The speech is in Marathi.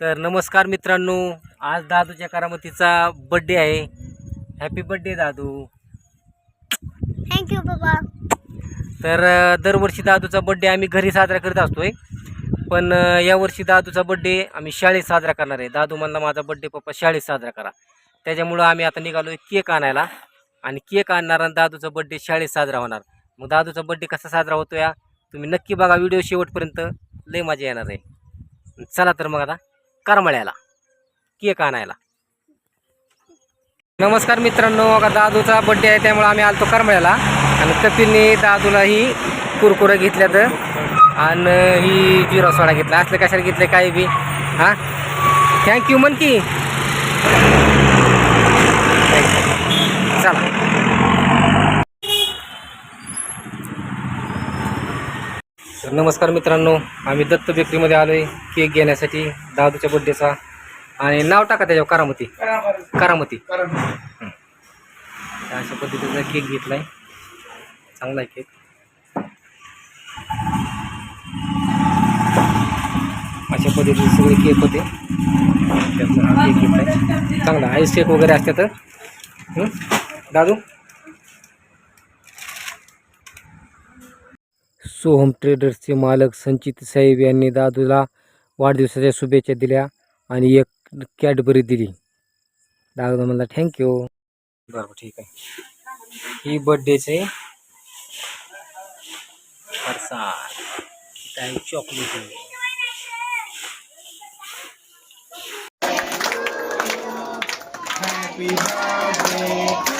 तर नमस्कार मित्रांनो आज दादूच्या करामतीचा बड्डे आहे. हॅपी बड्डे दादू. थँक्यू बाबा तर दरवर्षी दादूचा बड्डे आम्ही घरी साजरा करत असतोय. पण यावर्षी दादूचा बड्डे आम्ही शाळेत साजरा करणार आहे. दादू म्हणला माझा बड्डे पप्पा शाळेत साजरा करा. त्याच्यामुळं आम्ही आता निघालो केक आणायला. आणि केक आणणार आणि दादूचा बड्डे शाळेत साजरा होणार. मग दादूचा बड्डे कसा साजरा होतो या तुम्ही नक्की बघा. व्हिडिओ शेवटपर्यंत लय मजा येणार आहे. चला तर मग आता. करमळ्याला केक आणायला. नमस्कार मित्रांनो का दादूचा बड्डे आहे त्यामुळे आम्ही आलतो करमळ्याला. आणि कपिलने दादूला ही कुरकुरं घेतल्यात. आणि ही जिरा सोडा घेतला. असलं कशाला घेतलं काय बी? हां? थँक्यू म्हण की चला तर नमस्कार मित्रांनो आम्ही दत्त बेकरीमध्ये आलो आहे केक घेण्यासाठी दादूच्या बड्डेचा आणि नाव टाका त्याच्यावर करामती. करामती. अशा पद्धतीचा केक घेतला आहे चांगला आहे केक अशा पद्धतीचे सगळे केक होते. त्यातला हा केक घेतला चांगला आईस केक वगैरे असते तर. दादू? सोहम ट्रेडर्सचे मालक संचित साहेब यांनी दादूला वाढदिवसाच्या शुभेच्छा दिल्या आणि एक कॅडबरी दिली दादू म्हणला थँक्यू बरोबर ठीक आहे ही बर्थडेचे फरसाण काय चॉकलेट आहे. Happy birthday.